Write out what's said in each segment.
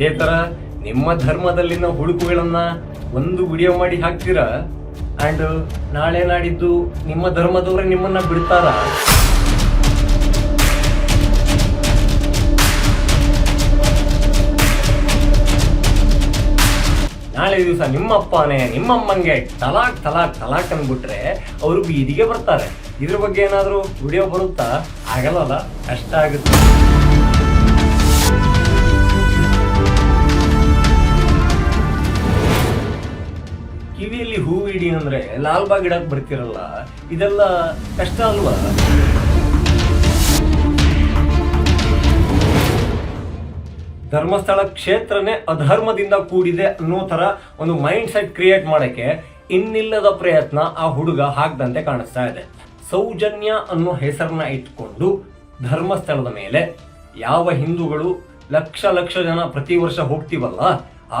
ಇದೇ ತರ ನಿಮ್ಮ ಧರ್ಮದಲ್ಲಿನ ಹುಡುಕುಗಳನ್ನ ಒಂದು ವಿಡಿಯೋ ಮಾಡಿ ಹಾಕ್ತೀರಾ? ಅಂಡ್ ನಾಳೆ ನಾಡಿದ್ದು ನಿಮ್ಮ ಧರ್ಮದವರೇ ನಿಮ್ಮನ್ನ ಬಿಡ್ತಾರ? ನಾಳೆ ದಿವಸ ನಿಮ್ಮಪ್ಪನೇ, ನಿಮ್ಮಮ್ಮಂಗೆ ತಲಾಕ್ ತಲಾಕ್ ತಲಾಕ್ ಅನ್ಬಿಟ್ರೆ ಅವರು ಬೀದಿಗೆ ಬರ್ತಾರೆ. ಇದ್ರ ಬಗ್ಗೆ ಏನಾದರೂ ವಿಡಿಯೋ ಬರುತ್ತಾ? ಆಗಲ್ಲಲ್ಲ ಕಷ್ಟ ಆಗುತ್ತೆ ಅಂದ್ರೆ ಲಾಲ್ಬಾಗ್ ಇಡಕ್ ಬರ್ತಿರಲ್ಲ, ಇದೆಲ್ಲ ಕಷ್ಟ ಅಲ್ವಾ? ಧರ್ಮಸ್ಥಳ ಕ್ಷೇತ್ರನೇ ಅಧರ್ಮದಿಂದ ಕೂಡಿದೆ ಅನ್ನೋ ತರ ಒಂದು ಮೈಂಡ್ ಸೆಟ್ ಕ್ರಿಯೇಟ್ ಮಾಡಕ್ಕೆ ಇನ್ನಿಲ್ಲದ ಪ್ರಯತ್ನ ಆ ಹುಡುಗ ಹಾಕ್ದಂತೆ ಕಾಣಿಸ್ತಾ ಇದೆ. ಸೌಜನ್ಯ ಅನ್ನೋ ಹೆಸರನ್ನ ಇಟ್ಕೊಂಡು ಧರ್ಮಸ್ಥಳದ ಮೇಲೆ ಯಾವ ಹಿಂದೂಗಳು ಲಕ್ಷ ಲಕ್ಷ ಜನ ಪ್ರತಿ ವರ್ಷ ಹೋಗ್ತೀವಲ್ಲ,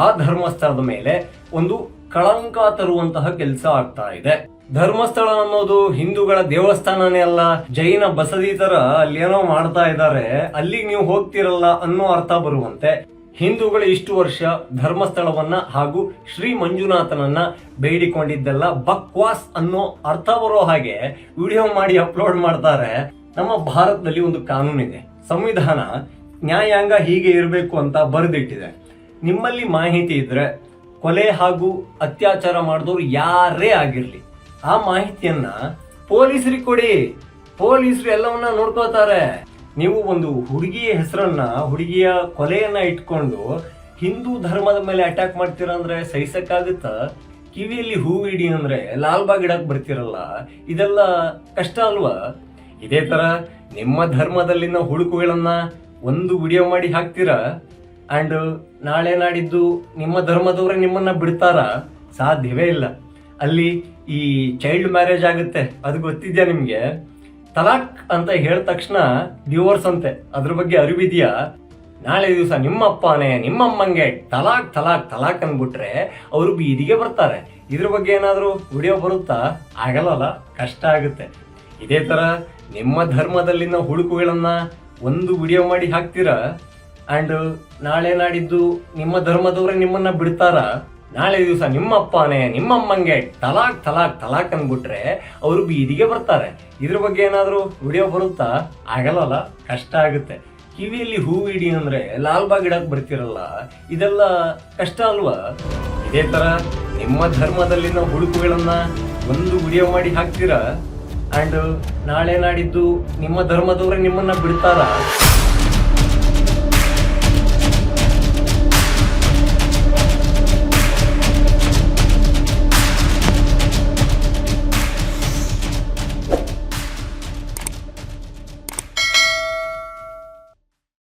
ಆ ಧರ್ಮಸ್ಥಳದ ಮೇಲೆ ಒಂದು ಕಳಂಕ ತರುವಂತಹ ಕೆಲಸ ಆಗ್ತಾ ಇದೆ. ಧರ್ಮಸ್ಥಳ ಅನ್ನೋದು ಹಿಂದೂಗಳ ದೇವಸ್ಥಾನನೇ ಅಲ್ಲ, ಜೈನ ಬಸದಿ ತರ ಅಲ್ಲೇನೋ ಮಾಡ್ತಾ ಇದ್ದಾರೆ ಅಲ್ಲಿಗೆ ನೀವು ಹೋಗ್ತಿರಲ್ಲ ಅನ್ನೋ ಅರ್ಥ ಬರುವಂತೆ. ಹಿಂದೂಗಳು ಇಷ್ಟು ವರ್ಷ ಧರ್ಮಸ್ಥಳವನ್ನ ಹಾಗೂ ಶ್ರೀ ಮಂಜುನಾಥನನ್ನ ಬೇಡಿಕೊಂಡಿದ್ದೆಲ್ಲ ಬಕ್ವಾಸ್ ಅನ್ನೋ ಅರ್ಥ ಬರೋ ಹಾಗೆ ವಿಡಿಯೋ ಮಾಡಿ ಅಪ್ಲೋಡ್ ಮಾಡ್ತಾರೆ. ನಮ್ಮ ಭಾರತದಲ್ಲಿ ಒಂದು ಕಾನೂನಿದೆ. ಸಂವಿಧಾನ ನ್ಯಾಯಾಂಗ ಹೀಗೆ ಇರಬೇಕು ಅಂತ ಬರೆದಿಟ್ಟಿದೆ. ನಿಮ್ಮಲ್ಲಿ ಮಾಹಿತಿ ಇದ್ರೆ ಕೊಲೆ ಹಾಗೂ ಅತ್ಯಾಚಾರ ಮಾಡಿದವರು ಯಾರೇ ಆಗಿರಲಿ, ಆ ಮಾಹಿತಿಯನ್ನ ಪೊಲೀಸರಿಗೆ ಕೊಡಿ. ಪೊಲೀಸರು ಎಲ್ಲವನ್ನ ನೋಡ್ಕೋತಾರೆ ನೀವು ಒಂದು ಹುಡುಗಿಯ ಹೆಸರನ್ನ, ಹುಡುಗಿಯ ಕೊಲೆಯನ್ನ ಇಟ್ಕೊಂಡು ಹಿಂದೂ ಧರ್ಮದ ಮೇಲೆ ಅಟ್ಯಾಕ್ ಮಾಡ್ತೀರಾ ಅಂದ್ರೆ ಸಹಿಸಕ್ಕಾಗುತ್ತ? ಕಿವಿಯಲ್ಲಿ ಹೂ ಇಡಿ ಅಂದ್ರೆ ಲಾಲ್ಬಾಗ್ ಇಡಕ್ ಬರ್ತಿರಲ್ಲ, ಇದೆಲ್ಲ ಕಷ್ಟ ಅಲ್ವಾ? ಇದೇ ತರ ನಿಮ್ಮ ಧರ್ಮದಲ್ಲಿನ ಹುಡುಕುಗಳನ್ನ ಒಂದು ವಿಡಿಯೋ ಮಾಡಿ ಹಾಕ್ತೀರಾ? ಅಂಡ್ ನಾಳೆ ನಾಡಿದ್ದು ನಿಮ್ಮ ಧರ್ಮದವರೇ ನಿಮ್ಮನ್ನ ಬಿಡ್ತಾರ ಸಾಧ್ಯವೇ ಇಲ್ಲ. ಅಲ್ಲಿ ಈ ಚೈಲ್ಡ್ ಮ್ಯಾರೇಜ್ ಆಗುತ್ತೆ. ಅದು ಗೊತ್ತಿದ್ಯಾ ನಿಮ್ಗೆ? ತಲಾಕ್ ಅಂತ ಹೇಳಿದ ತಕ್ಷಣ ಡಿವೋರ್ಸ್ ಅಂತೆ. ಅದ್ರ ಬಗ್ಗೆ ಅರಿವಿದ್ಯಾ? ನಾಳೆ ದಿವಸ ನಿಮ್ಮಪ್ಪನೇ, ನಿಮ್ಮಮ್ಮಂಗೆ ತಲಾಕ್ ತಲಾಕ್ ತಲಾಕ್ ಅಂದ್ಬಿಟ್ರೆ ಅವರು ಬೀದಿಗೆ ಬರ್ತಾರೆ. ಇದ್ರ ಬಗ್ಗೆ ಏನಾದರೂ ವಿಡಿಯೋ ಬರುತ್ತಾ? ಆಗಲ್ಲಲ್ಲ, ಕಷ್ಟ ಆಗುತ್ತೆ. ಇದೇ ತರ ನಿಮ್ಮ ಧರ್ಮದಲ್ಲಿನ ಹುಡುಕುಗಳನ್ನ ಒಂದು ವಿಡಿಯೋ ಮಾಡಿ ಹಾಕ್ತೀರಾ? ಅಂಡ್ ನಾಳೆ ನಾಡಿದ್ದು ನಿಮ್ಮ ಧರ್ಮದವರೇ ನಿಮ್ಮನ್ನ ಬಿಡ್ತಾರ. ನಾಳೆ ದಿವಸ ನಿಮ್ಮಪ್ಪನೆ, ನಿಮ್ಮಮ್ಮಂಗೆ ತಲಾಕ್ ತಲಾಕ್ ತಲಾಕ್ ಅಂದ್ಬಿಟ್ರೆ ಅವರು ಬೀದಿಗೆ ಬರ್ತಾರೆ. ಇದ್ರ ಬಗ್ಗೆ ಏನಾದರೂ ವಿಡಿಯೋ ಬರುತ್ತಾ? ಆಗಲ್ಲಲ್ಲ, ಕಷ್ಟ ಆಗುತ್ತೆ. ಕಿವಿಯಲ್ಲಿ ಹೂ ಇಡಿ ಅಂದ್ರೆ ಲಾಲ್ಬಾಗ್ ಇಡಕ್ ಬರ್ತಿರಲ್ಲ, ಇದೆಲ್ಲ ಕಷ್ಟ ಅಲ್ವಾ? ಇದೇ ತರ ನಿಮ್ಮ ಧರ್ಮದಲ್ಲಿನ ಹುಡುಕುಗಳನ್ನ ಒಂದು ವಿಡಿಯೋ ಮಾಡಿ ಹಾಕ್ತೀರಾ? ಅಂಡ್ ನಾಳೆ ನಾಡಿದ್ದು ನಿಮ್ಮ ಧರ್ಮದವರೇ ನಿಮ್ಮನ್ನ ಬಿಡ್ತಾರ?